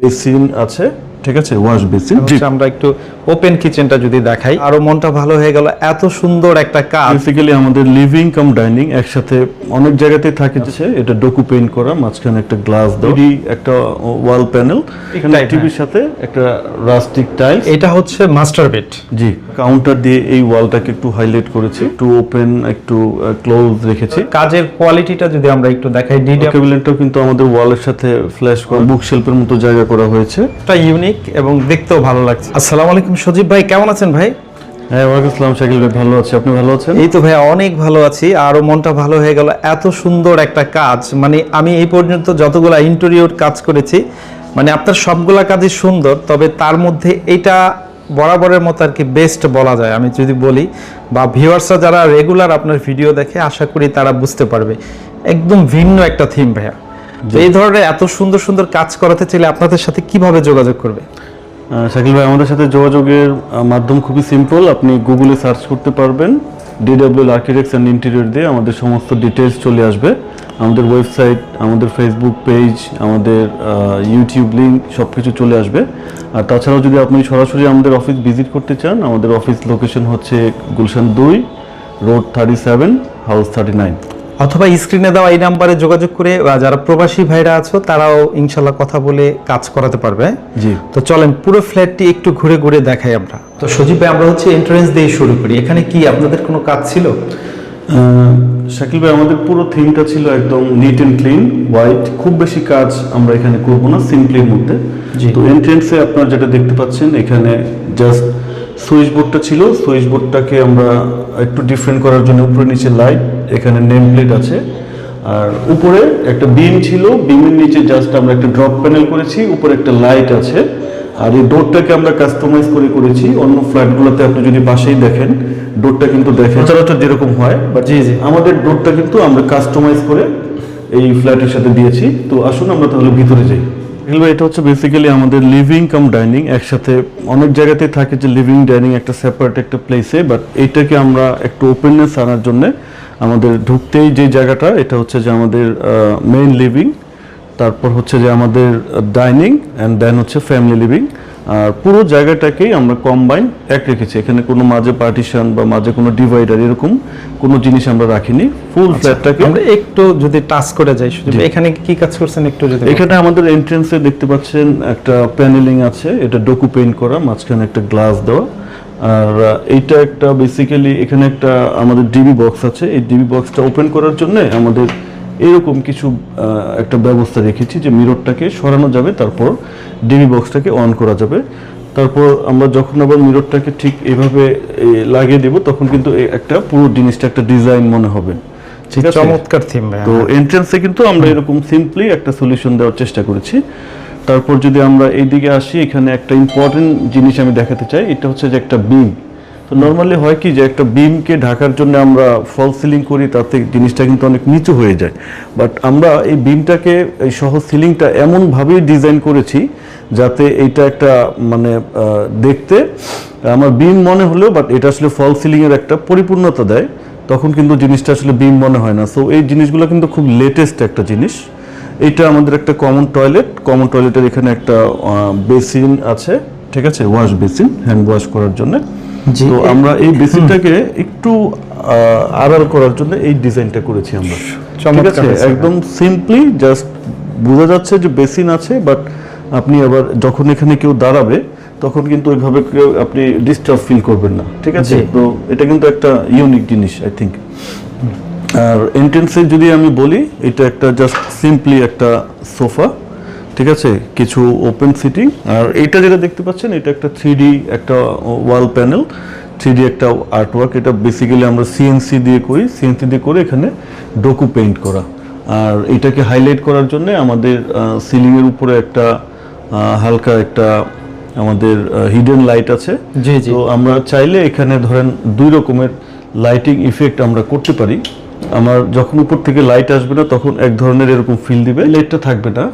Basin আছে। ঠিক আছে? ওয়াশ বেসিন আমরা একটু ওপেন কিচেনটা যদি দেখাই আরও মনটা ভালো হয়ে গেল। এত সুন্দর একটা কাজ। বেসিক্যালি আমাদের লিভিং কাম ডাইনিং একসাথে অনেক জায়গাতেই থাকে যে এটা ডোকু পেইন্ট করা মাঝখানে একটা গ্লাস একটা ওয়াল প্যানেল এখানে টিভির সাথে একটা রাস্টিক টাইলস এটা হচ্ছে মাস্টার বেড জি কাউন্টার দিয়ে এই ওয়ালটাকে একটু হাইলাইট করেছি একটু ওপেন একটু ক্লোজ রেখেছি। কাজের কোয়ালিটিটা যদি আমরা একটু দেখাই ডিডিটা ক্যাবিনেটটাও কিন্তু আমাদের ওয়ালের সাথে ফ্ল্যাশ করা বুক শেলফের মতো জায়গা করা হয়েছে। ইউনিক এবং দেখতেও ভালো লাগছে। আসসালামু আলাইকুম সজীব ভাই কেমন আছেন ভাই? হ্যাঁ ওয়ালাইকুম আসসালাম শাকিল ভাই ভালো আছি। আপনি ভালো আছেন? এই তো ভাই অনেক ভালো আছি। আরও মনটা ভালো হয়ে গেল। এত সুন্দর একটা কাজ। মানে আমি এই পর্যন্ত যতগুলা ইন্টেরিয়র কাজ করেছি মানে আপনার সবগুলা কাজই সুন্দর তবে তার মধ্যে এটা বরাবরের মতো আর কি বেস্ট বলা যায়। আমি যদি বলি বা ভিউয়ার্সরা যারা রেগুলার আপনার ভিডিও দেখে আশা করি তারা বুঝতে পারবে। একদম ভিন্ন একটা থিম ভাইয়া। এই ধরনের এত সুন্দর সুন্দর কাজ করাতে চাইলে আপনাদের সাথে কীভাবে যোগাযোগ করবে? শাকিল ভাই আমাদের সাথে যোগাযোগের মাধ্যম খুবই সিম্পল আপনি গুগলে সার্চ করতে পারবেন। ডিডব্লিউ আর্কিটেক্টস অ্যান্ড ইন্টেরিয়র দিয়ে আমাদের সমস্ত ডিটেলস চলে আসবে। আমাদের ওয়েবসাইট আমাদের ফেসবুক পেজ আমাদের ইউটিউব লিঙ্ক সব কিছু চলে আসবে। আর তাছাড়াও যদি আপনি সরাসরি আমাদের অফিস ভিজিট করতে চান আমাদের অফিস লোকেশন হচ্ছে গুলশান দুই road thirty seven house thirty nine অথবা স্ক্রিনে দেওয়া এই নাম্বারে যোগাযোগ করে যারা প্রবাসী ভাইরা আছো তারাও ইনশাল্লাহ কথা বলে কাজ করাতে পারবে। জি। তো চলেন পুরো ফ্ল্যাটটি একটু ঘুরে ঘুরে দেখাই আমরা। তো সজীব ভাই আমরা হচ্ছে এন্ট্রান্স দিয়ে শুরু করি। এখানে কি আপনাদের কোনো কাজ ছিল? শাকিল ভাই আমাদের পুরো থিমটা ছিল একদম নিট অ্যান্ড ক্লিন হোয়াইট খুব বেশি কাজ আমরা এখানে করব না সিম্পলির মধ্যে। তো এন্ট্রেন্সে আপনারা যেটা দেখতে পাচ্ছেন এখানে জাস্ট সুইচ বোর্ডটা ছিল। সুইচ বোর্ডটাকে আমরা একটু ডিফারেন্ট করার জন্য উপরে নিচে লাইট এখানে নেম প্লেট আছে। আর উপরে একটা বিম ছিল। বিমের নিচে জাস্ট আমরা একটা ড্রপ প্যানেল করেছি। উপরে একটা লাইট আছে। আর এই ডোরটাকে আমরা কাস্টমাইজ করে করেছি। অন্য ফ্ল্যাটগুলোতে আপনি যদি পাশেই দেখেন ডোরটা কিন্তু দেখেন। সচরাচর যেরকম হয় বাট জি, জি। আমাদের ডোরটা কিন্তু আমরা কাস্টমাইজ করে এই ফ্ল্যাটের সাথে দিয়েছি। তো আসুন আমরা তাহলে ভিতরে যাই। এগুলো এটা হচ্ছে বেসিক্যালি আমাদের লিভিং কাম ডাইনিং একসাথে অনেক জায়গাতে থাকে যে লিভিং ডাইনিং একটা সেপারেট একটা প্লেসে বাট এইটাকে আমরা একটু ওপেননেস আনার জন্য আমাদের ঢুকতেই যে জায়গাটা, এটা হচ্ছে যে আমাদের মেইন লিভিং তারপর হচ্ছে যে আমাদের ডাইনিং অ্যান্ড দেন হচ্ছে ফ্যামিলি লিভিং আর পুরো জায়গাটাকেই আমরা কম্বাইন এক রেখেছি। এখানে কোনো মাঝে পার্টিশন বা মাঝে কোনো ডিভাইডার এরকম কোনো জিনিস আমরা রাখিনি। ফুল ফ্ল্যাটটাকে আমরা একটু যদি টাচ করে যাই ভাই, এখানে কি কাজ করছেন একটু যদি এখানে আমাদের এন্ট্রেন্সে দেখতে পাচ্ছেন একটা প্যানেলিং আছে। এটা ডোকু পেইন্ট করা মাঝখানে একটা গ্লাস দেওয়া। আর এইটা একটা বেসিক্যালি এখানে একটা আমাদের ডিবি বক্স আছে। এই ডিবি বক্সটা ওপেন করার জন্য আমাদের এরকম কিছু একটা ব্যবস্থা রেখেছি যে মিররটাকে সরানো যাবে তারপর ডিবি বক্সটাকে অন করা যাবে। তারপর আমরা যখন আবার মিররটাকে ঠিক এভাবে লাগিয়ে দেব তখন কিন্তু একটা পুরো জিনিসটা একটা ডিজাইন মনে হবে। ঠিক আছে? চমৎকার থিম তো এন্ট্রান্সে কিন্তু আমরা এরকম সিম্পলি একটা সলিউশন দেওয়ার চেষ্টা করেছি। তারপর যদি আমরা এইদিকে আসি এখানে একটা ইম্পর্টেন্ট জিনিস আমি দেখাতে চাই এটা হচ্ছে যে একটা বিম তো নর্মালি হয় কি যে একটা বিমকে ঢাকার জন্য আমরা ফল সিলিং করি, তাতে জিনিসটা কিন্তু অনেক নিচু হয়ে যায়। বাট আমরা এই বিমটাকে এই সহ সিলিংটা এমনভাবেই ডিজাইন করেছি যাতে এইটা একটা মানে দেখতে, আমার বিম মনে হলেও বাট এটা আসলে ফল সিলিংয়ের একটা পরিপূর্ণতা দেয়। তখন কিন্তু জিনিসটা আসলে বিম মনে হয় না। সো এই জিনিসগুলো কিন্তু খুব লেটেস্ট একটা জিনিস। এটা আমাদের একটা কমন টয়লেট কমন টয়লেটের এখানে একটা বেসিন আছে। ঠিক আছে? ওয়াশ বেসিন হ্যান্ড ওয়াশ করার জন্য। তো আমরা এই বেসিনটাকে একটু আড়াল করার জন্য এই ডিজাইনটা করেছি আমরা। ঠিক আছে? একদম সিম্পলি জাস্ট বোঝা যাচ্ছে যে বেসিন আছে বাট আপনি আবার যখন এখানে কেউ দাঁড়াবে তখন কিন্তু ওইভাবে কেউ আপনি ডিস্টার্ব ফিল করবেন না। ঠিক আছে? তো এটা কিন্তু একটা ইউনিক জিনিস আই থিঙ্ক আর এন্ট্রেন্সে যদি আমি বলি এটা একটা জাস্ট সিম্পলি একটা সোফা ঠিক আছে? কিছু ওপেন সিটিং আর এইটা যেটা দেখতে পাচ্ছেন এটা একটা থ্রি একটা ওয়াল প্যানেল থ্রি একটা আর্টওয়ার্ক এটা বেসিক্যালি আমরা সিএনসি দিয়ে করি। সিএনসি দিয়ে করে এখানে ডোকু পেইন্ট করা। আর এটাকে হাইলাইট করার জন্য আমাদের সিলিংয়ের উপরে একটা হালকা একটা আমাদের হিডেন লাইট আছে। তো আমরা চাইলে এখানে ধরেন দুই রকমের লাইটিং ইফেক্ট আমরা করতে পারি। আমার যখন উপর থেকে লাইট আসবে না তখন এক ধরনের এরকম ফিল দিবে। লাইটটা থাকবে না।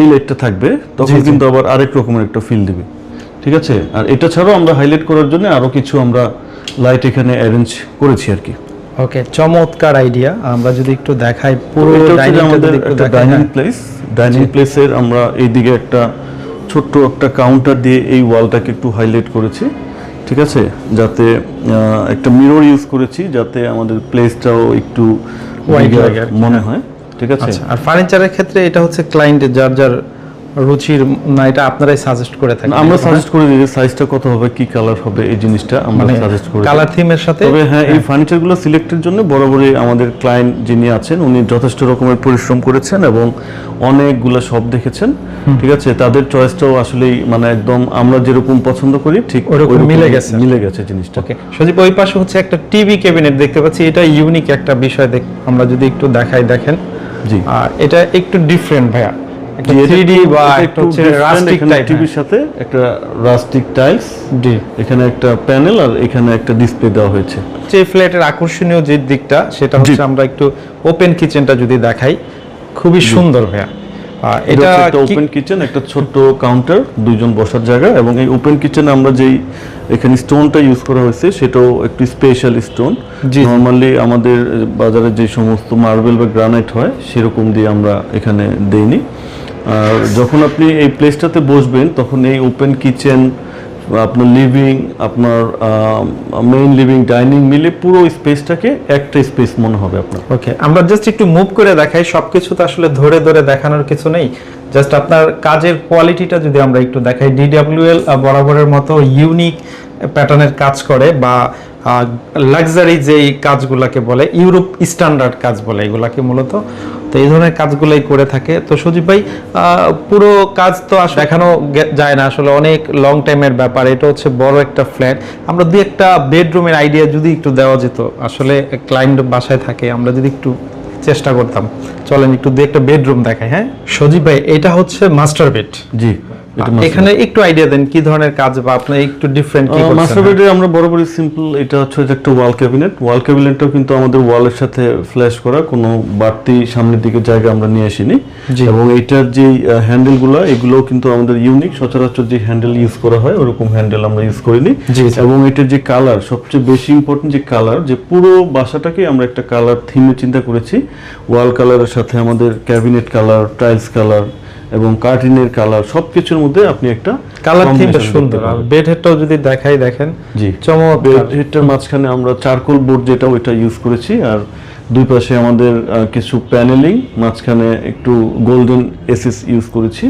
এই লাইটটা থাকবে তখন। কিন্তু আবার আরেক রকমের একটা ফিল দিবে। ঠিক আছে? আর এটা ছাড়াও আমরা হাইলাইট করার জন্য আরও কিছু আমরা লাইট এখানে অ্যারেঞ্জ করেছি আর কি। ওকে চমৎকার আইডিয়া আমরা যদি একটু দেখাই পুরো আমাদের একটা ডাইনিং হ্যাঁ। প্লেস ডাইনিং প্লেসের আমরা এইদিকে একটা ছোট্ট একটা কাউন্টার দিয়ে এই ওয়ালটাকে একটু হাইলাইট করেছি। ঠিক আছে? যাতে একটা মিরর ইউজ করেছি যাতে আমাদের প্লেসটাও একটু মনে হয়। ঠিক আছে? আচ্ছা আর ফার্নিচারের ক্ষেত্রে এটা হচ্ছে ক্লায়েন্টের যার যার রুচির না এটা আপনারাই সাজেস্ট করে থাকেন আমরা সাজেস্ট করে দিই সাইজটা কত হবে কি কালার হবে এই জিনিসটা আমরা সাজেস্ট করে। কালার থিমের সাথে? তবে হ্যাঁ এই ফার্নিচারগুলো সিলেক্টের জন্য বরাবরই আমাদের ক্লায়েন্ট যিনি আছেন উনি যথেষ্ট রকমের পরিশ্রম করেছেন এবং অনেকগুলো সব দেখেছেন ঠিক আছে? তাদের চয়েসটাও আসলে মানে একদম আমরা যেরকম পছন্দ করি ঠিক ওরকম মিলে গেছে। মিলে গেছে জিনিসটা। ওকে সজীব ওই পাশে হচ্ছে একটা টিভি ক্যাবিনেট দেখতে পাচ্ছি এটা ইউনিক একটা বিষয় দেখ আমরা যদি একটু দেখাই দেখেন। আর এটা একটু ডিফারেন্ট ভাইয়া। একটা জি, এটা 3D একটু- বা একটু রাস্টিক টিভির সাথে একটা রাস্টিক টাইলস জি। এখানে একটা প্যানেল আর এখানে একটা ডিসপ্লে দেওয়া হয়েছে। যে ফ্ল্যাটের আকর্ষণীয় যে দিকটা সেটা হচ্ছে আমরা একটু ওপেন কিচেনটা যদি দেখাই খুবই সুন্দর ভাইয়া। এটা একটা ওপেন কিচেন একটা ছোট্ট কাউন্টার দুইজন বসার জায়গা এবং এই ওপেন কিচেনে আমরা যেই এখানে স্টোনটা ইউজ করা হয়েছে সেটাও একটি স্পেশাল স্টোন। নর্মালি আমাদের বাজারে যে সমস্ত মার্বেল বা গ্রানাইট হয় সেরকম দিয়ে আমরা এখানে দেইনি আর যখন আপনি এই প্লেসটাতে বসবেন তখন এই ওপেন কিচেন আপনার লিভিং আপনার মেইন লিভিং ডাইনিং মিলে পুরো স্পেসটাকে একটা স্পেস মনে হবে আপনার। ওকে আমরা জাস্ট একটু মুভ করে দেখাই, সবকিছু তো আসলে ধরে ধরে দেখানোর কিছু নেই। জাস্ট আপনার কাজের কোয়ালিটিটা যদি আমরা একটু দেখাই ডিডাব্লিউএল বরাবরের মতো ইউনিক প্যাটার্নের কাজ করে বা লাক্সারি যেই কাজগুলাকে বলে ইউরোপ স্ট্যান্ডার্ড কাজ বলে এগুলাকে মূলত। তো এই ধরনের কাজগুলোই করে থাকে। তো সুজিব ভাই পুরো কাজ তো আসলে এখনও যায় না, আসলে অনেক লং টাইমের ব্যাপার। এটা হচ্ছে বড় একটা ফ্ল্যাট আমরা দু একটা বেডরুমের আইডিয়া যদি একটু দেওয়া যেত, আসলে ক্লায়েন্ট বাসায় থাকে, আমরা যদি একটু চেষ্টা করতাম। চলেন একটু দু একটা বেডরুম দেখাই হ্যাঁ? সজীব ভাই, এটা হচ্ছে মাস্টার বেড জি। এখানে একটু আইডিয়া দেন কি ধরনের কাজ বা আপনি একটু ডিফারেন্ট কি করছেন? মাস্টার বেডে আমরা বরাবরই সিম্পল এটা হচ্ছে যে একটা ওয়াল ক্যাবিনেট ওয়াল ক্যাবিনেটটাও কিন্তু আমাদের ওয়ালের সাথে ফ্ল্যাশ করা কোনো বাড়তি সামনের দিকে জায়গা আমরা নিয়ে আসিনি। এবং এইটার যে হ্যান্ডেলগুলো এগুলোও কিন্তু আমাদের ইউনিক সচরাচর যে হ্যান্ডেল ইউজ করা হয় ওরকম হ্যান্ডেল আমরা ইউজ করিনি। এবং এটার যে কালার সবচেয়ে বেশি ইম্পর্টেন্ট যে কালার যে পুরো বাসাটাকে আমরা একটা কালার থিমে চিন্তা করেছি। ওয়াল কালারের সাথে আমাদের ক্যাবিনেট কালার টাইলস কালার এবং কার্টিনের কালার সবকিছুর মধ্যে আপনি একটা কালার থিমটা সুন্দর। আর বেড হেডটাও যদি দেখাই দেখেন জি। চমক বেড হেডটার মাঝখানে আমরা চারকোল বোর্ড যেটা ওইটা ইউজ করেছি আর দুই পাশে আমাদের কিছু প্যানেলিং মাঝখানে একটু গোল্ডেন এসিস ইউজ করেছি।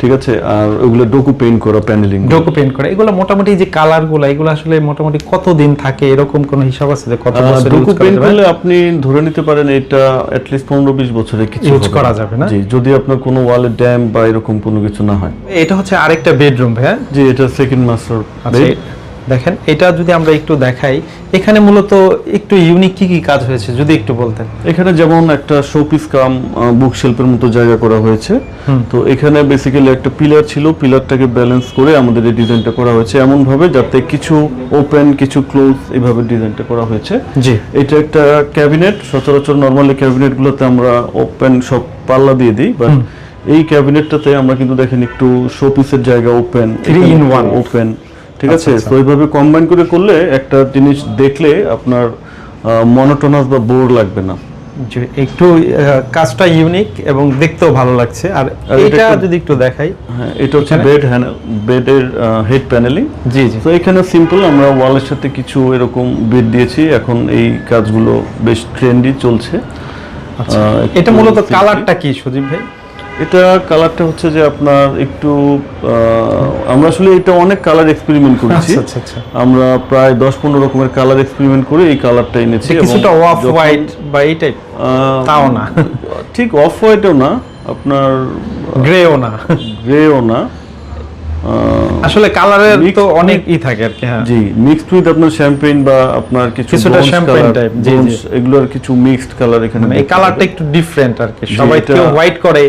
ঠিক আছে? আর ওগুলো ডোকু পেইন্ট করা প্যানেলিং ডোকু পেইন্ট করা। এগুলো মোটামুটি যে কালারগুলো এগুলো আসলে মোটামুটি কতদিন থাকে? এরকম কোন হিসাব আছে যে কত বছর ডোকু পেইন্ট করলে আপনি ধরে নিতে পারেন এটা অ্যাটলিস্ট পনেরো বিশ বছরে কিছু ইউজ করা যাবে না? জি যদি আপনার কোনো ওয়ালে ড্যাম বা এরকম কোনো কিছু না হয়। এটা হচ্ছে আরেকটা বেডরুম ভাইয়া। জি এটা সেকেন্ড মাস্টার আচ্ছা দেখেন এটা যদি আমরা একটু দেখাই এখানে মূলত একটু ইউনিক কি কি কাজ হয়েছে যদি একটু বলতেন। এখানে যেমন একটা শোপিস কাম বুক শিল্পের মতো জায়গা করা হয়েছে। তো এখানে বেসিক্যালি একটা পিলার ছিল পিলারটাকে ব্যালেন্স করে আমাদের এই ডিজাইনটা করা হয়েছে এমন ভাবে যাতে কিছু ওপেন কিছু ক্লোজ এইভাবে ডিজাইনটা করা হয়েছে। জি। এটা একটা ক্যাবিনেট সচরাচর নর্মালি ক্যাবিনেটগুলোতে আমরা ওপেন সব পাল্লা দিয়ে দিই বাট এই ক্যাবিনেটটাতে আমরা কিন্তু দেখেন একটু শোপিসের জায়গা open Three in one. Open ঠিক আচ্ছা, আছে? আচ্ছা। তো এইভাবে কম্বাইন করে করলে একটা জিনিস দেখলে আপনার মনোটোনাস বা বোর লাগবে না। একটু কাজটা ইউনিক এবং দেখতেও ভালো লাগছে। আর এটা যদি একটু দেখাই হ্যাঁ এটা হচ্ছে? বেড বেডের হেড প্যানেলিং জি জি। তো এখানে সিম্পল আমরা ওয়ালের সাথে কিছু এরকম বেড দিয়েছি। এখন এই কাজগুলো বেশ ট্রেন্ডি চলছে। আচ্ছা। এটা মূলত কালারটা কি সুদীপ ভাই? এটা কালারটা হচ্ছে যে আপনার একটু আমরা আসলে এটা অনেক কালার এক্সপেরিমেন্ট করেছি। আচ্ছা আচ্ছা। আচ্ছা আমরা প্রায় দশ পনেরো রকমের কালার এক্সপেরিমেন্ট করে এই কালারটা এনেছি কিছুটা অফ হোয়াইট বা এই টাইপ তাও না। ঠিক অফ হোয়াইটও না আপনার গ্রেও না। গ্রেও না। আসলে কালারের তো অনেক ই থাকে আর কি হ্যাঁ। জি মিক্সড উইথ আপনার শ্যাম্পেন বা আপনার কিছু কিছুটা color, type, জি, এগুলোর কিছু মিক্সড কালার এখানে মানে এই কালারটা একটু ডিফারেন্ট আর কি সবাই কেউ হোয়াইট করে।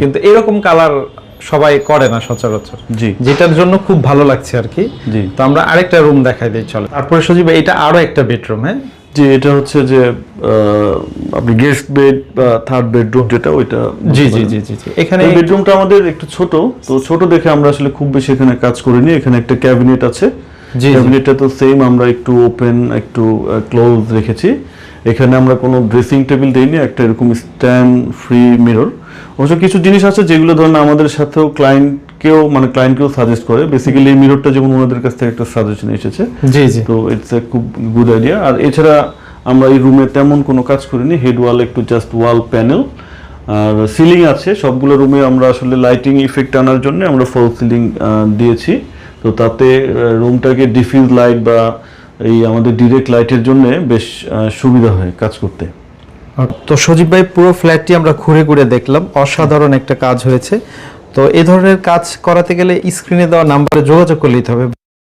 কিন্তু এরকম কালার সবাই করে না সচরাচর। জি। যেটার জন্য খুব ভালো লাগছে আর কি। জি। তো আমরা আরেকটা রুম দেখাই দিই চলো। তারপরে সজীব এটা আরও একটা বেডরুম হ্যাঁ? জি এটা হচ্ছে যে আপনি গেস্ট বেড বা থার্ড বেডরুম যেটা ওইটা জি জি জি জি এখানে বেডরুমটা আমাদের একটু ছোট তো ছোট দেখে আমরা আসলে খুব বেশি এখানে কাজ করিনি। এখানে একটা ক্যাবিনেট আছে। ক্যাবিনেটটা তো সেম আমরা একটু ওপেন একটু ক্লোজ রেখেছি। এখানে আমরা কোনো ড্রেসিং টেবিল দেইনি একটা এরকম স্ট্যান্ড ফ্রি মিরর অবশ্য কিছু জিনিস আছে যেগুলো ধরেন আমাদের সাথেও ক্লায়েন্টকেও মানে ক্লায়েন্টকেও সাজেস্ট করে। বেসিক্যালি এই মিররটা যেমন ওনাদের কাছ থেকে একটা সাজেশন এসেছে জি জি। তো ইটস এ খুব গুড আইডিয়া আর এছাড়া আমরা এই রুমে তেমন কোনো কাজ করিনি। হেড ওয়াল একটু জাস্ট ওয়াল প্যানেল আর সিলিং আছে। সবগুলো রুমে আমরা আসলে লাইটিং ইফেক্ট আনার জন্য আমরা ফল সিলিং দিয়েছি। তো তাতে রুমটাকে ডিফিউজ লাইট বা এই আমাদের ডিরেক্ট লাইটের জন্য বেশ সুবিধা হয় কাজ করতে। তো সজীব ভাই পুরো ফ্ল্যাটটি আমরা ঘুরে ঘুরে দেখলাম। অসাধারণ একটা কাজ হয়েছে। তো এ ধরনের কাজ করাতে গেলে স্ক্রিনে দেওয়া নাম্বারে যোগাযোগ করে নিতে হবে।